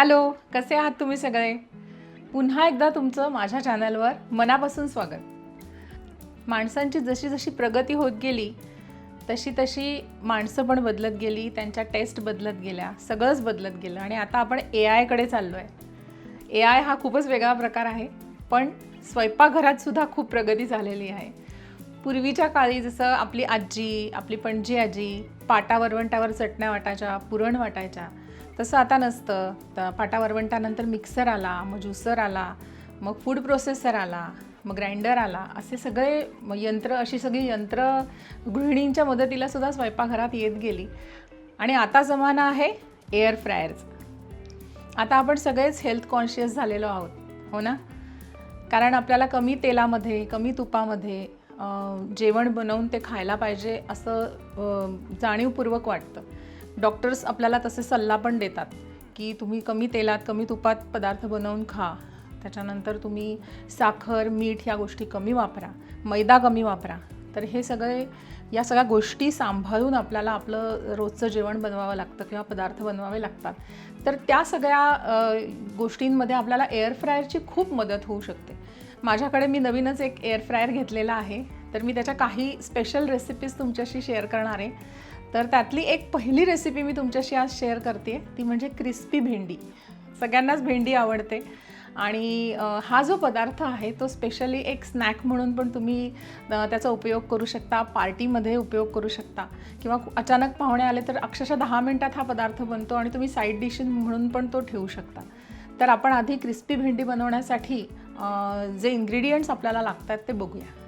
Hello कसे आहात तुम्ही सगळे? पुन्हा एकदा तुमचं माझ्या चॅनलवर मनापासून स्वागत. माणसांची जशी जशी प्रगती होत गेली तशी तशी माणसं पण बदलत गेली त्यांच्या टेस्ट बदलत गेल्या सगळंच बदलत गेलं आणि आता आपण ए आयकडे चाललो आहे ए आय हा खूपच वेगळा प्रकार आहे पण स्वयंपाकघरातसुद्धा खूप प्रगती झालेली आहे. पूर्वीच्या काळी जसं आपली आजी आपली पणजी आजी पाटा वरवंटावर चटण्या वाटायच्या पुरण वाटायच्या तसं आता नसतं. तर पाटा वरवंटानंतर मिक्सर आला मग ज्युसर आला मग फूड प्रोसेसर आला मग ग्राइंडर आला. असे सगळे यंत्र अशी सगळी यंत्र गृहिणींच्या मदतीला सुद्धा स्वयंपाकघरात येत गेली. आणि आता जमाना आहे एअर फ्रायरचा आता आपण सगळेच हेल्थ कॉन्शियस झालेलो आहोत. हो ना? कारण आपल्याला कमी तेलामध्ये कमी तुपामध्ये जेवण बनवून ते खायला पाहिजे असं जाणीवपूर्वक वाटतं. डॉक्टर्स आपल्याला तसे सल्ला पण देतात की तुम्ही कमी तेलात कमी तुपात पदार्थ बनवून खा. त्याच्यानंतर तुम्ही साखर मीठ या गोष्टी कमी वापरा मैदा कमी वापरा. तर हे सगळे या सगळ्या गोष्टी सांभाळून आपल्याला आपलं रोजचं जेवण बनवावं लागतं किंवा पदार्थ बनवावे लागतात. तर त्या सगळ्या गोष्टींमध्ये आपल्याला एअर फ्रायरची खूप मदत होऊ शकते. माझ्याकडे मी नवीनच एक एअर फ्रायर घेतलेला आहे. तर मी त्याच्या काही स्पेशल रेसिपीज तुमच्याशी शेअर करणार आहे. तर त्यातली एक पहिली रेसिपी मी तुमच्याशी आज शेअर करते ती म्हणजे क्रिस्पी भेंडी. सगळ्यांनाच भेंडी आवडते. आणि हा जो पदार्थ आहे तो स्पेशली एक स्नॅक म्हणून पण तुम्ही त्याचा उपयोग करू शकता पार्टीमध्ये उपयोग करू शकता. किंवा अचानक पाहुणे आले तर अक्षरशः दहा मिनटात हा पदार्थ बनतो आणि तुम्ही साईड डिश म्हणून पण तो ठेवू शकता. तर आपण आधी क्रिस्पी भेंडी बनवण्यासाठी जे इन्ग्रेडियंट्स आपल्याला लागतात ते बघूया.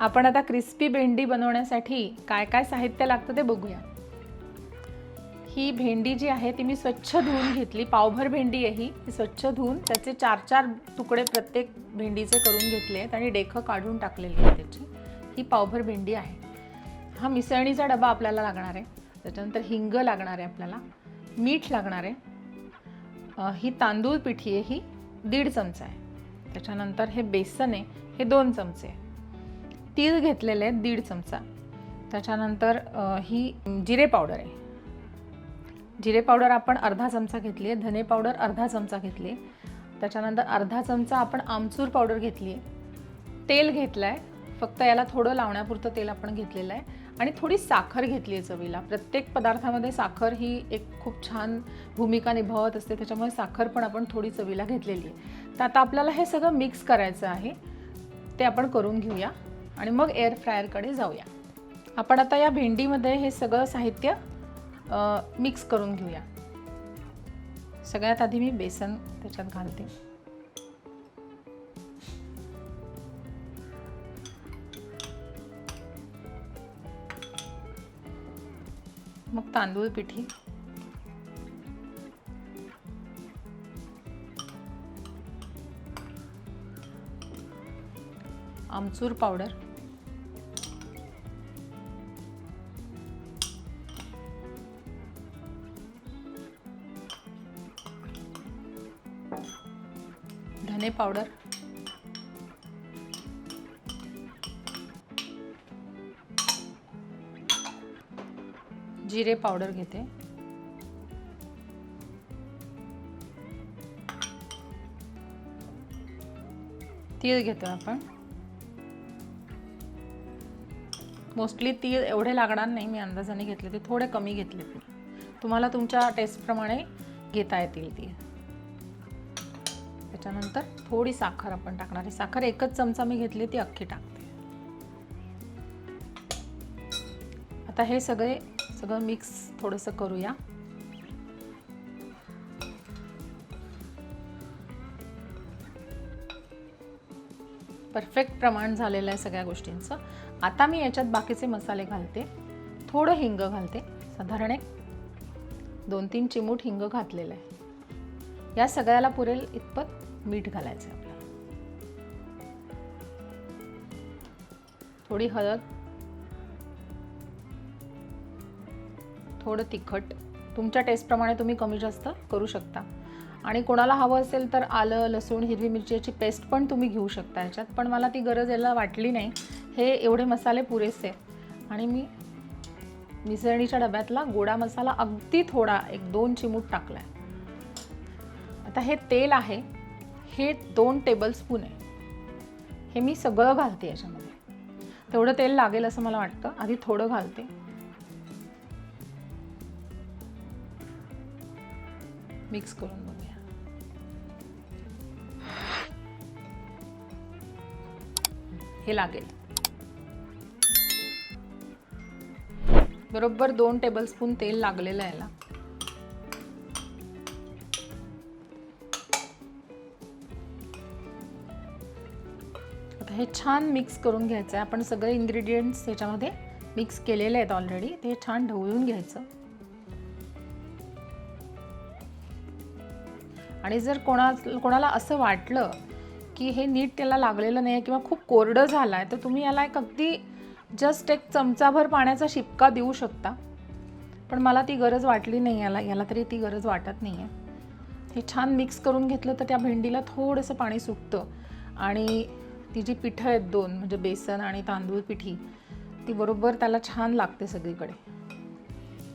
आपण आता क्रिस्पी भेंडी बनवण्यासाठी काय काय साहित्य लागतं ते बघूया. ही भेंडी जी आहे ती मी स्वच्छ धुवून घेतली. पावभर भेंडी आहे ही. ती स्वच्छ धुवून त्याचे चार चार तुकडे प्रत्येक भेंडीचे करून घेतले आहेत आणि डेखं काढून टाकलेली आहे त्याची. ही पावभर भेंडी आहे. हा मिसळणीचा डबा आपल्याला लागणार आहे. त्याच्यानंतर हिंग लागणार आहे आपल्याला. मीठ लागणार आहे. ही तांदूळ पिठी आहे ही. दीड चमचा आहे. त्याच्यानंतर हे बेसन आहे. हे दोन चमचे आहे तीळ घेतलेले आहेत दीड चमचा. त्याच्यानंतर ही जिरे पावडर आहे. जिरे पावडर आपण अर्धा चमचा घेतली आहे धने पावडर अर्धा चमचा घेतली आहे. त्याच्यानंतर अर्धा चमचा आपण आमचूर पावडर घेतली आहे. तेल घेतलं आहे फक्त याला थोडं लावण्यापुरतं तेल आपण घेतलेलं आहे. आणि थोडी साखर घेतली आहे चवीला. प्रत्येक पदार्थामध्ये साखर ही एक खूप छान भूमिका निभावत असते. त्याच्यामुळे साखर पण आपण थोडी चवीला घेतलेली आहे. तर आता आपल्याला हे सगळं मिक्स करायचं आहे. ते आपण करून घेऊया. आणि मग एअर फ्रायरकडे जाऊया. आपण आता या भेंडीमध्ये हे सगळं साहित्य मिक्स करून घेऊया. सगळ्यात आधी मी बेसन त्याच्यात घालते. मग तांदूळ पिठी. आमचूर पावडर. धने पावडर. जिरे पावडर घेते. तीळ घेतो आपण. मोस्टली तीळ एवढे लागणार नाही मी अंदाजाने घेतले ते थोडे कमी घेतले. तुम्हाला तुमच्या टेस्टप्रमाणे घेता येतील तीळ. त्याच्यानंतर थोडी साखर आपण टाकणार आहे. साखर एकच चमचा मी घेतली ती अख्खी टाकते. आता हे सगळे सगळं मिक्स थोडंसं करूया. परफेक्ट प्रमाण झालेलं आहे सगळ्या गोष्टींचं. आता मी याच्यात बाकीचे मसाले घालते. थोडं हिंग घालते. साधारण एक दोन तीन चिमूट हिंग घातलेलं आहे. या सगळ्याला पुरेल इतपत मीठ घालायचं आहे आपल्याला थोडी हळद. थोडं तिखट. तुमच्या टेस्टप्रमाणे तुम्ही कमी जास्त करू शकता. आणि कोणाला हवं असेल तर आलं लसूण हिरवी मिरचीची पेस्ट पण तुम्ही घेऊ शकता याच्यात. पण मला ती गरज याला वाटली नाही. हे एवढे मसाले पुरेसे. आणि मी मिसळणीच्या डब्यातला गोडा मसाला अगदी थोडा एक दोन चिमूट टाकला आहे आता हे तेल आहे. हे दोन टेबलस्पून आहे. हे मी सगळं घालते याच्यामध्ये. तेवढं तेल लागेल असं मला वाटतं. आधी थोडं घालते. मिक्स करून बघूया. हे लागेल. बरोबर दोन टेबलस्पून तेल लागलेलं आहे याला. हे छान मिक्स करून घ्यायचं आहे आपण सगळे इन्ग्रेडियंट्स ह्याच्यामध्ये मिक्स केलेले आहेत ऑलरेडी ते छान ढवळून घ्यायचं. आणि जर कोणा कोणाला असं वाटलं की हे नीट त्याला लागलेलं नाही आहे किंवा खूप कोरडं झालं आहे तर तुम्ही याला एक अगदी जस्ट एक चमचाभर पाण्याचा शिपका देऊ शकता. पण मला ती गरज वाटली नाही याला याला तरी ती गरज वाटत नाही आहे हे छान मिक्स करून घेतलं तर त्या भेंडीला थोडंसं पाणी सुटतं. आणि ती जी पिठं आहेत दोन म्हणजे बेसन आणि तांदूळ पिठी ती बरोबर त्याला छान लागते सगळीकडे.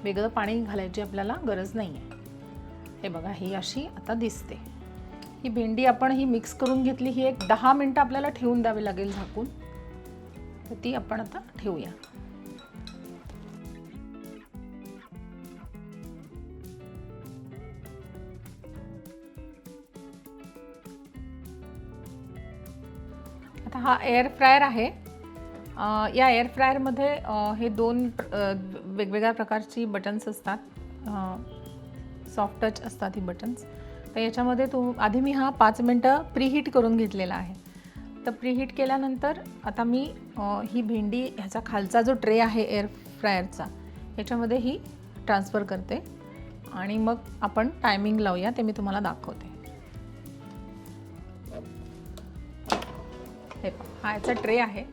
वेगळं पाणी घालायची आपल्याला गरज नाही आहे हे बघा ही अशी आता दिसते. ही भेंडी आपण ही मिक्स करून घेतली ही एक दहा मिनटं आपल्याला ठेवून द्यावी लागेल झाकून. तर ती आपण आता ठेवूया. हा एअर फ्रायर आहे. या एअर फ्रायरमध्ये हे दोन वेगवेगळ्या प्रकारची बटन्स असतात. सॉफ्ट टच असतात ही बटन्स तर याच्यामध्ये तू आधी मी हा पाच मिनटं प्रीहीट करून घेतलेला आहे. तर प्रीहीट केल्यानंतर आता मी ही भेंडी ह्याचा खालचा जो ट्रे आहे एअर फ्रायरचा याच्यामध्ये ही ट्रान्सफर करते. आणि मग आपण टायमिंग लावूया ते मी तुम्हाला दाखवते. हा याचा ट्रे आहे.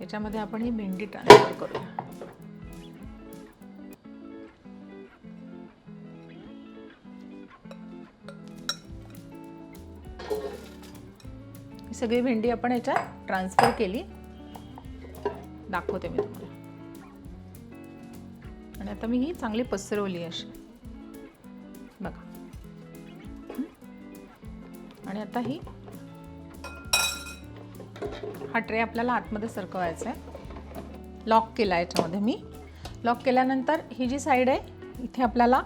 याच्यामध्ये आपण ही भेंडी ट्रान्सफर करूया. सगळी भेंडी आपण याच्यात ट्रान्सफर केली. दाखवते मी तुम्हाला. आणि आता मी ही चांगली पसरवली अशी. बघा. आणि आता ही हा ट्रे आपल्याला आतमध्ये सरकवायचा आहे. लॉक केला आहे याच्यामध्ये मी. लॉक केल्यानंतर ही जी साईड आहे इथे आपल्याला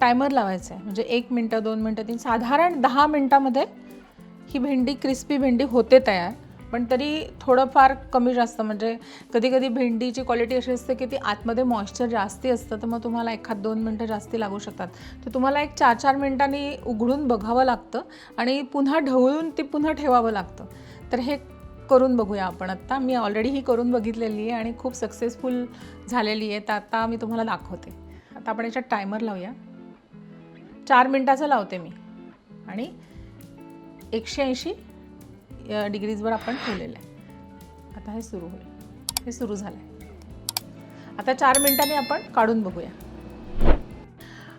टायमर लावायचा आहे. म्हणजे एक मिनटं दोन मिनटं तीन साधारण दहा मिनटामध्ये ही भेंडी क्रिस्पी भेंडी होते तयार. पण तरी थोडंफार कमी जास्त. म्हणजे कधी कधी भेंडीची क्वालिटी अशी असते की ती आतमध्ये मॉइश्चर जास्ती असतं तर मग तुम्हाला एखाद दोन मिनटं जास्ती लागू शकतात. तर तुम्हाला एक चार चार मिनटांनी उघडून बघावं लागतं आणि पुन्हा ढवळून ते पुन्हा ठेवावं लागतं. तर हे करून बघूया आपण आत्ता मी ऑलरेडी ही करून बघितलेली आहे आणि खूप सक्सेसफुल झालेली आहे. तर आता मी तुम्हाला दाखवते. आता आपण याच्यात टायमर लावूया. चार मिनटाचं लावते मी. आणि एकशे ऐंशी डिग्रीजवर आपण ठेवलेलं आहे. आता हे सुरू होईल. हे सुरू झालं आहे आता चार मिनटांनी आपण काढून बघूया.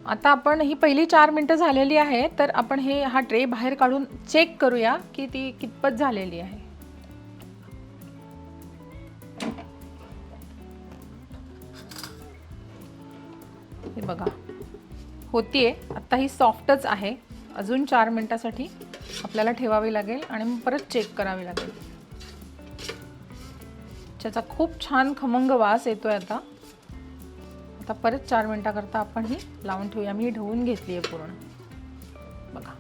आता आपण ही पहिली चार मिनटं झालेली आहे तर आपण हे हा ट्रे बाहेर काढून चेक करूया की ती कितपत झालेली आहे. हे बघा. होतीये. आता ही सॉफ्टच आहे. अजून चार मिनटासाठी आपल्याला ठेवावी लागेल आणि मग परत चेक करावी लागेल. त्याचा खूप छान खमंग वास येतो आहे आता. आता परत चार मिनटाकरता आपण ही लावून ठेवूया. मी ढवून घेतली आहे पूर्ण. बघा.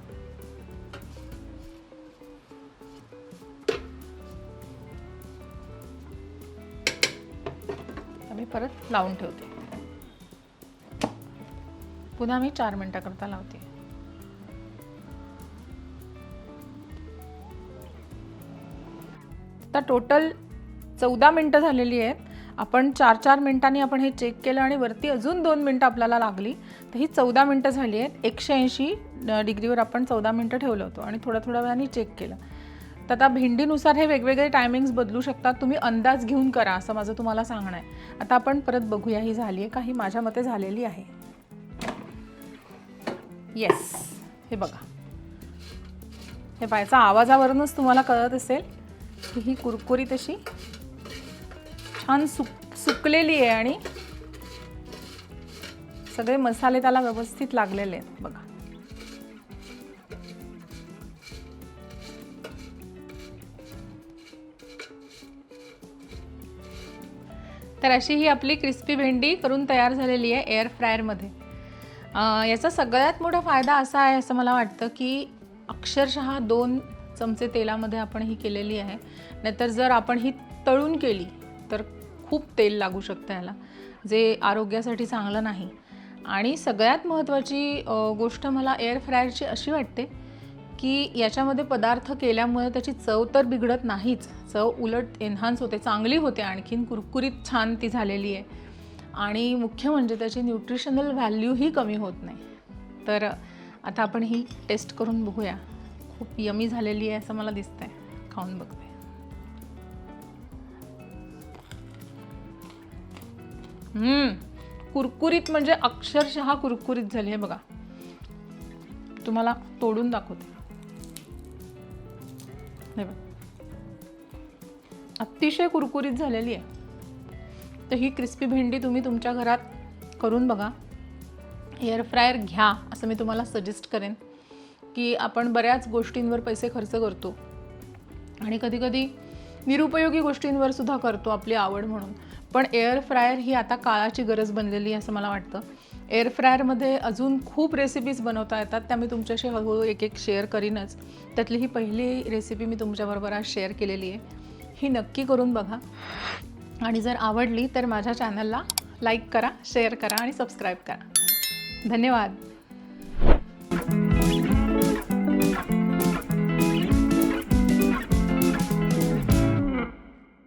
मी परत लावून ठेवते. पुन्हा मी चार मिनटाकरता लावते. आता टोटल चौदा मिनटं झालेली आहेत. आपण चार चार मिनटांनी आपण हे चेक केलं आणि वरती अजून दोन मिनटं आपल्याला लागली. तर ही चौदा मिनटं झाली आहेत. एकशे ऐंशी डिग्रीवर आपण चौदा मिनटं ठेवलं होतं आणि थोड्या थोड्या वेळाने चेक केलं. तर आता भेंडीनुसार हे वेगवेगळे टायमिंग्स बदलू शकतात. तुम्ही अंदाज घेऊन करा असं माझं तुम्हाला सांगणं आहे. आता आपण परत बघूया. ही झाली आहे का? ही माझ्या मते झालेली आहे. येस हे बघा. हे पाहायचा आवाजावरूनच तुम्हाला कळत असेल. ही कुरकुरीत अशी छान सुक सुकलेली आहे आणि सगळे मसाले त्याला व्यवस्थित लागलेले आहेत बघा. तर अशी ही आपली क्रिस्पी भेंडी करून तयार झालेली आहे एअर फ्रायरमध्ये याचा सगळ्यात मोठा फायदा असा आहे असं मला वाटतं की अक्षरशः दोन चमचे तेलामध्ये आपण ही केलेली आहे. नाहीतर जर आपण ही तळून केली तर खूप तेल लागू शकतं याला जे आरोग्यासाठी चांगलं नाही. आणि सगळ्यात महत्त्वाची गोष्ट मला एअर फ्रायरची अशी वाटते की याच्यामध्ये पदार्थ केल्यामुळे त्याची चव तर बिघडत नाहीच. चव उलट एन्हान्स होते चांगली होते आणखीन कुरकुरीत छान ती झालेली आहे. आणि मुख्य म्हणजे त्याची न्यूट्रिशनल व्हॅल्यूही कमी होत नाही. तर आता आपण ही टेस्ट करून बघूया. खूप यमी झालेली आहे असं मला दिसतंय. खाऊन बघते. हम्म, कुरकुरीत म्हणजे अक्षरशः कुरकुरीत झाली आहे बघा. तुम्हाला तोडून दाखवते. बघ. अतिशय कुरकुरीत झालेली आहे. तर ही क्रिस्पी भेंडी तुम्ही तुमच्या घरात करून बघा. एअर फ्रायर घ्या असं मी तुम्हाला सजेस्ट करेन. की आपण बऱ्याच गोष्टींवर पैसे खर्च करतो. आणि कधीकधी निरुपयोगी गोष्टींवर सुद्धा करतो आपली आवड म्हणून. पण एअर फ्रायर ही आता काळाची गरज बनलेली आहे असं मला वाटतं. एअर फ्रायरमध्ये अजून खूप रेसिपीज बनवता येतात त्या मी तुमच्याशी हळूहळू एक एक शेअर करीनच. त्यातली ही पहिली रेसिपी मी तुमच्याबरोबर आज शेअर केलेली आहे. ही नक्की करून बघा. आणि जर आवडली तर माझ्या चॅनलला लाईक करा शेअर करा आणि सबस्क्राईब करा. धन्यवाद.